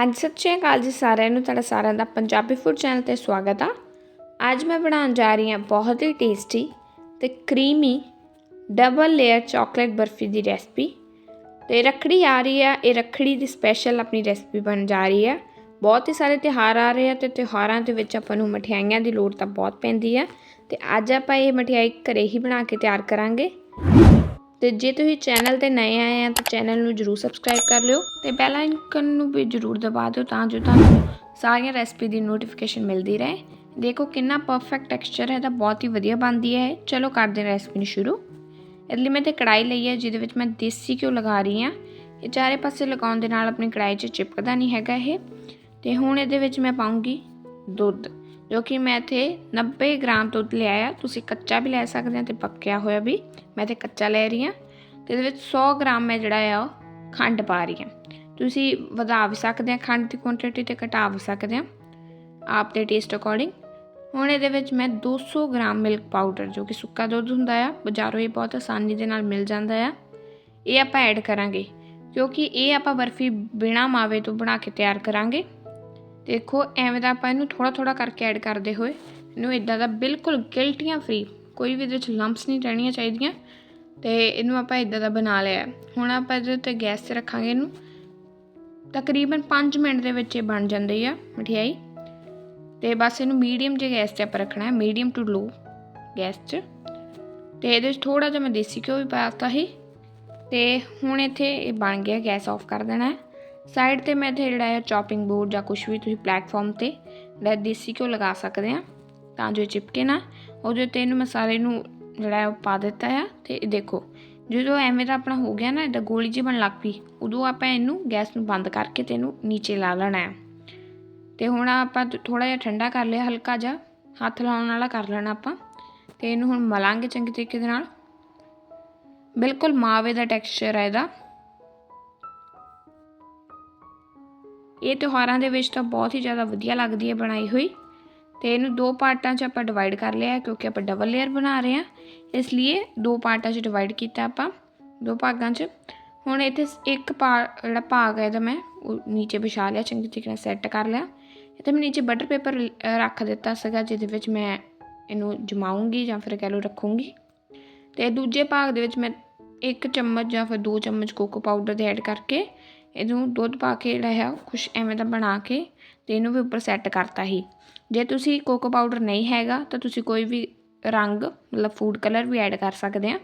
ਹਾਂਜੀ ਸਤਿ ਸ਼੍ਰੀ ਅਕਾਲ ਜੀ ਸਾਰਿਆਂ ਨੂੰ ਤੁਹਾਡਾ ਸਾਰਿਆਂ ਦਾ ਪੰਜਾਬੀ ਫੂਡ ਚੈਨਲ ਤੇ ਸਵਾਗਤ ਆ। ਅੱਜ ਮੈਂ ਬਣਾਉਣ ਜਾ ਰਹੀ ਹਾਂ ਬਹੁਤ ਹੀ ਟੇਸਟੀ ਤੇ creamy double layer chocolate barfi ਦੀ ਰੈਸਪੀ ਤੇ ਰੱਖੜੀ ਆ ਰਹੀ ਆ ਇਹ ਰੱਖੜੀ ਦੀ ਸਪੈਸ਼ਲ ਆਪਣੀ ਰੈਸਪੀ ਬਣ ਜਾ ਰਹੀ ਆ ਬਹੁਤ ਹੀ ਸਾਰੇ ਤਿਉਹਾਰ ਆ ਰਹੇ ਆ ਤੇ ਤਿਉਹਾਰਾਂ ਦੇ ਵਿੱਚ ਆਪਾਂ ਨੂੰ ਮਠਿਆਈਆਂ ਦੀ ਲੋੜ ਤਾਂ ਬਹੁਤ ਪੈਂਦੀ ਆ ਤੇ ਅੱਜ ਆਪਾਂ ਇਹ ਮਠਿਆਈ ਘਰੇ ਹੀ ਬਣਾ ਕੇ ਤਿਆਰ ਕਰਾਂਗੇ। ਤੇ ਜੇ ਤੁਸੀਂ ਚੈਨਲ ਤੇ ਨਏ ਆਏ ਆ, ਤਾਂ ਚੈਨਲ ਨੂੰ ਜਰੂਰ ਸਬਸਕ੍ਰਾਈਬ ਕਰ ਲਿਓ ਤੇ ਬੈਲ ਆਈਕਨ ਨੂੰ ਵੀ ਜਰੂਰ ਦਬਾ ਦਿਓ ਤਾਂ ਜੋ ਤੁਹਾਨੂੰ ਸਾਰੀਆਂ ਰੈਸਪੀ ਦੀ ਨੋਟੀਫਿਕੇਸ਼ਨ ਮਿਲਦੀ ਰਹੇ। ਦੇਖੋ ਕਿੰਨਾ ਪਰਫੈਕਟ ਟੈਕਸਚਰ ਹੈ ਤਾਂ ਬਹੁਤ ਹੀ ਵਧੀਆ ਬਣਦੀ ਹੈ। ਇਹ। ਚਲੋ ਕਰਦੇ ਹਾਂ ਰੈਸਪੀ ਨੂੰ ਸ਼ੁਰੂ। ਇਹਦੇ ਲਈ ਮੈਂ ਤੇ ਕੜਾਈ ਲਈ ਹੈ, ਜਿਹਦੇ ਵਿੱਚ ਮੈਂ ਦੇਸੀ ਘਿਓ ਲਗਾ ਰਹੀ ਹਾਂ। ਇਹ ਚਾਰੇ ਪਾਸੇ ਲਗਾਉਣ ਦੇ ਨਾਲ ਆਪਣੀ ਕੜਾਈ 'ਚ ਚਿਪਕਦਾ ਨਹੀਂ ਹੈਗਾ ਇਹ। ਤੇ ਹੁਣ ਇਹਦੇ ਵਿੱਚ ਮੈਂ ਪਾਉਂਗੀ ਦੁੱਧ। ਜੋ ਕਿ ਮੈਂ ਇੱਥੇ 90 ਗ੍ਰਾਮ ਦੁੱਧ ਲਿਆ ਆ ਤੁਸੀਂ ਕੱਚਾ ਵੀ ਲੈ ਸਕਦੇ ਆ ਤੇ ਪੱਕਿਆ ਹੋਇਆ ਵੀ। ਮੈਂ ਤੇ ਕੱਚਾ ਲੈ ਰਹੀ ਹਾਂ ਤੇ ਇਹਦੇ ਵਿੱਚ 100 ਗ੍ਰਾਮ ਮੈਂ ਜਿਹੜਾ ਆ, ਉਹ ਖੰਡ ਪਾ ਰਹੀ ਹਾਂ। ਤੁਸੀਂ ਵਧਾ ਵੀ ਸਕਦੇ ਆ ਖੰਡ ਦੀ ਕੁਆਂਟੀਟੀ ਤੇ ਘਟਾ ਵੀ ਸਕਦੇ ਆ ਆਪ ਦੇ ਟੇਸਟ ਅਕੋਰਡਿੰਗ ਹੁਣ ਇਹਦੇ ਵਿੱਚ ਮੈਂ 200 ਗ੍ਰਾਮ ਮਿਲਕ ਪਾਊਡਰ ਜੋ ਕਿ ਸੁੱਕਾ ਦੁੱਧ ਹੁੰਦਾ ਆ, ਬਾਜ਼ਾਰੋਂ ਇਹ ਬਹੁਤ ਆਸਾਨੀ ਦੇ ਨਾਲ ਮਿਲ ਜਾਂਦਾ ਆ। ਇਹ ਆਪਾਂ ਐਡ ਕਰਾਂਗੇ, ਕਿਉਂਕਿ ਇਹ ਆਪਾਂ ਬਰਫੀ ਬਿਨਾ ਮਾਵੇ ਤੋਂ ਬਣਾ ਕੇ ਤਿਆਰ ਕਰਾਂਗੇ। ਦੇਖੋ, ਐਵੇਂ ਦਾ ਆਪਾਂ ਇਹਨੂੰ ਥੋੜਾ ਥੋੜਾ ਕਰਕੇ ਐਡ ਕਰਦੇ ਹੋਏ, ਇਹਨੂੰ ਇਦਾਂ ਦਾ ਬਿਲਕੁਲ ਗਿਲਟੀਆਂ ਫ੍ਰੀ ਕੋਈ ਵੀ ਇਹਦੇ ਵਿੱਚ ਲੰਪਸ ਨਹੀਂ ਰਹਿਣੀਆਂ ਚਾਹੀਦੀਆਂ। ਤੇ ਇਹਨੂੰ ਆਪਾਂ ਇਦਾਂ ਦਾ ਬਣਾ ਲਿਆ। ਹੁਣ ਆਪਾਂ ਇਹਦੇ ਉੱਤੇ ਗੈਸ ਤੇ ਰੱਖਾਂਗੇ ਇਹਨੂੰ। ਤਕਰੀਬਨ 5 ਮਿੰਟ ਦੇ ਵਿੱਚ ਇਹ ਬਣ ਜਾਂਦੀ ਆ ਮਠਿਆਈ। ਤੇ ਬਸ ਇਹਨੂੰ ਮੀਡੀਅਮ ਜਿਹੇ ਗੈਸ ਤੇ ਆਪਾਂ ਰੱਖਣਾ ਹੈ ਮੀਡੀਅਮ ਟੂ ਲੋ ਗੈਸ 'ਚ। ਤੇ ਇਹਦੇ ਵਿੱਚ ਥੋੜਾ ਜਿਹਾ ਮੈਂ ਦੇਸੀ ਘਿਓ ਵੀ ਪਾਤਾ ਸੀ। ਤੇ ਹੁਣ ਇੱਥੇ ਇਹ ਬਣ ਗਿਆ, ਗੈਸ ਆਫ ਕਰ ਦੇਣਾ ਹੈ। ਸਾਈਡ ਤੇ ਮੈਂ ਇੱਥੇ ਜਿਹੜਾ ਹੈ ਚੌਪਿੰਗ ਬੋਰਡ ਜਾਂ ਕੁਝ ਵੀ ਤੁਸੀਂ ਪਲੇਟਫਾਰਮ ਤੇ ਜਿਹੜਾ ਦੇਸੀ ਘਿਓ ਲਗਾ ਸਕਦੇ ਆ ਤਾਂ ਜੋ ਇਹ ਚਿਪਕੇ ਨਾ। ਉਹਦੇ ਤੇ ਇਹਨੂੰ ਮਸਾਲੇ ਨੂੰ ਜਿਹੜਾ ਹੈ ਉਹ ਪਾ ਦਿੱਤਾ ਆ ਤੇ ਇਹ ਦੇਖੋ, ਜਦੋਂ ਐਵੇਂ ਦਾ ਆਪਣਾ ਹੋ ਗਿਆ ਨਾ ਇਹਦਾ ਗੋਲੀ ਜਿਹੀ ਬਣ ਲੱਗ ਪਈ, ਉਦੋਂ ਆਪਾਂ ਇਹਨੂੰ ਗੈਸ ਨੂੰ ਬੰਦ ਕਰਕੇ ਤੇ ਇਹਨੂੰ ਨੀਚੇ ਲਾ ਲੈਣਾ ਹੈ। ਤੇ ਹੁਣ ਆਪਾਂ ਥੋੜਾ ਜਿਹਾ ਠੰਡਾ ਕਰ ਲਿਆ, ਹਲਕਾ ਜਿਹਾ, ਹੱਥ ਲਾਉਣ ਵਾਲਾ ਕਰ ਲੈਣਾ ਆਪਾਂ। ਤੇ ਇਹਨੂੰ ਹੁਣ ਮਲਾਂਗੇ ਚੰਗੇ ਤਰੀਕੇ ਦੇ ਨਾਲ। ਬਿਲਕੁਲ ਮਾਵੇ ਦਾ ਟੈਕਸਚਰ ਹੈ ਇਹਦਾ। ਇਹ ਤਿਉਹਾਰਾਂ ਦੇ ਵਿੱਚ ਤਾਂ ਬਹੁਤ ਹੀ ਜ਼ਿਆਦਾ ਵਧੀਆ ਲੱਗਦੀ ਹੈ ਬਣਾਈ ਹੋਈ। ਤੇ ਇਹਨੂੰ ਦੋ ਪਾਰਟਾਂ 'ਚ ਆਪਾਂ ਡਿਵਾਈਡ ਕਰ ਲਿਆ ਕਿਉਂਕਿ ਆਪਾਂ ਡਬਲ ਲੇਅਰ ਬਣਾ ਰਹੇ ਹਾਂ। ਇਸ ਲਈ ਦੋ ਪਾਰਟਾਂ 'ਚ ਡਿਵਾਈਡ ਕੀਤਾ ਆਪਾਂ, ਦੋ ਭਾਗਾਂ 'ਚ। ਹੁਣ ਇੱਥੇ ਇੱਕ ਪਾ, ਜਿਹੜਾ ਭਾਗ ਹੈ ਇਹਦਾ ਮੈਂ ਉਹ ਨੀਚੇ ਵਿਛਾ ਲਿਆ, ਚੰਗੀ ਤਰੀਕੇ ਨਾਲ ਸੈੱਟ ਕਰ ਲਿਆ। ਇੱਥੇ ਮੈਂ ਨੀਚੇ ਬਟਰ ਪੇਪਰ ਰੱਖ ਦਿੱਤਾ ਸੀਗਾ, ਜਿਹਦੇ ਵਿੱਚ ਮੈਂ ਇਹਨੂੰ ਜਮਾਉਂਗੀ ਜਾਂ ਫਿਰ ਕਹਿ ਲਓ ਰੱਖੂੰਗੀ। ਤੇ ਦੂਜੇ ਭਾਗ ਦੇ ਵਿੱਚ ਮੈਂ ਇੱਕ ਚਮਚ ਜਾਂ ਫਿਰ ਦੋ ਚਮਚ ਕੋਕੋ ਪਾਊਡਰ ਦੇ ਐਡ ਕਰਕੇ ਇਹਨੂੰ ਦੁੱਧ ਪਾ ਕੇ ਜਿਹੜਾ ਹੈ ਕੁਛ ਐਵੇਂ ਦਾ ਬਣਾ ਕੇ ਤੇ ਇਹਨੂੰ ਵੀ ਉੱਪਰ ਸੈੱਟ ਕਰਤਾ ਹੀ ਜੇ ਤੁਸੀਂ ਕੋਕੋ ਪਾਊਡਰ ਨਹੀਂ ਹੈਗਾ ਤਾਂ ਤੁਸੀਂ ਕੋਈ ਵੀ ਰੰਗ, ਮਤਲਬ ਫੂਡ ਕਲਰ ਵੀ ਐਡ ਕਰ ਸਕਦੇ ਆ।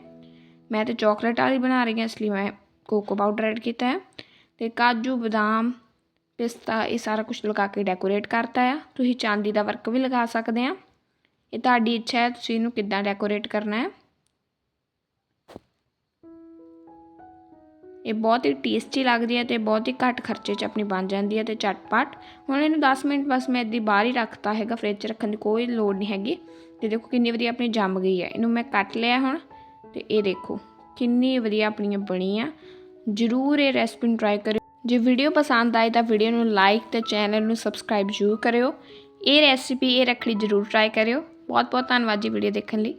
ਮੈਂ ਤੇ ਚਾਕਲੇਟ ਵਾਲੀ ਬਣਾ ਰਹੀ ਹਾਂ, ਇਸ ਲਈ ਮੈਂ ਕੋਕੋ ਪਾਊਡਰ ਐਡ ਕੀਤਾ ਹੈ। ਤੇ ਕਾਜੂ, ਬਦਾਮ, ਪਿਸਤਾ, ਇਹ ਸਾਰਾ ਕੁਝ ਲਗਾ ਕੇ ਡੈਕੋਰੇਟ ਕਰਤਾ ਆ। ਤੁਸੀਂ ਚਾਂਦੀ ਦਾ ਵਰਕ ਵੀ ਲਗਾ ਸਕਦੇ ਆ। ਇਹ ਤੁਹਾਡੀ ਇੱਛਾ ਹੈ, ਤੁਸੀਂ ਇਹਨੂੰ ਕਿੱਦਾਂ ਡੈਕੋਰੇਟ ਕਰਨਾ ਹੈ? ਇਹ ਬਹੁਤ ਹੀ ਟੇਸਟੀ ਲੱਗਦੀ ਹੈ ਤੇ ਬਹੁਤ ਹੀ ਘੱਟ ਖਰਚੇ 'ਚ ਆਪਣੀ ਬਣ ਜਾਂਦੀ ਹੈ ਤੇ ਝਟਪਟ। ਹੁਣ ਇਹਨੂੰ 10 ਮਿੰਟ ਬਸ ਮੈਂ ਇੱਦੀ ਬਾਹਰ ਹੀ ਰੱਖਤਾ ਹੈਗਾ ਫ੍ਰਿਜ 'ਚ ਰੱਖਣ ਦੀ ਕੋਈ ਲੋੜ ਨਹੀਂ ਹੈਗੀ। ਤੇ ਦੇਖੋ ਕਿੰਨੀ ਵਧੀਆ ਆਪਣੀ ਜੰਮ ਗਈ ਹੈ। ਇਹਨੂੰ ਮੈਂ ਕੱਟ ਲਿਆ ਹੁਣ ਤੇ ਇਹ ਦੇਖੋ, ਕਿੰਨੀ ਵਧੀਆ ਆਪਣੀਆਂ ਬਣੀ ਆ ਜਰੂਰ ਇਹ ਰੈਸਪੀ ਨੂੰ ਟਰਾਈ ਕਰਿਓ। ਜੇ ਵੀਡੀਓ ਪਸੰਦ ਆਏ ਤਾਂ ਵੀਡੀਓ ਨੂੰ ਲਾਈਕ ਤੇ ਚੈਨਲ ਨੂੰ ਸਬਸਕ੍ਰਾਈਬ ਜ਼ਰੂਰ ਕਰਿਓ। ਇਹ ਰੈਸਿਪੀ ਇਹ ਰੱਖੜੀ ਜ਼ਰੂਰ ਟਰਾਈ ਕਰਿਓ। ਬਹੁਤ ਬਹੁਤ ਧੰਨਵਾਦ ਜੀ ਵੀਡੀਓ ਦੇਖਣ ਲਈ।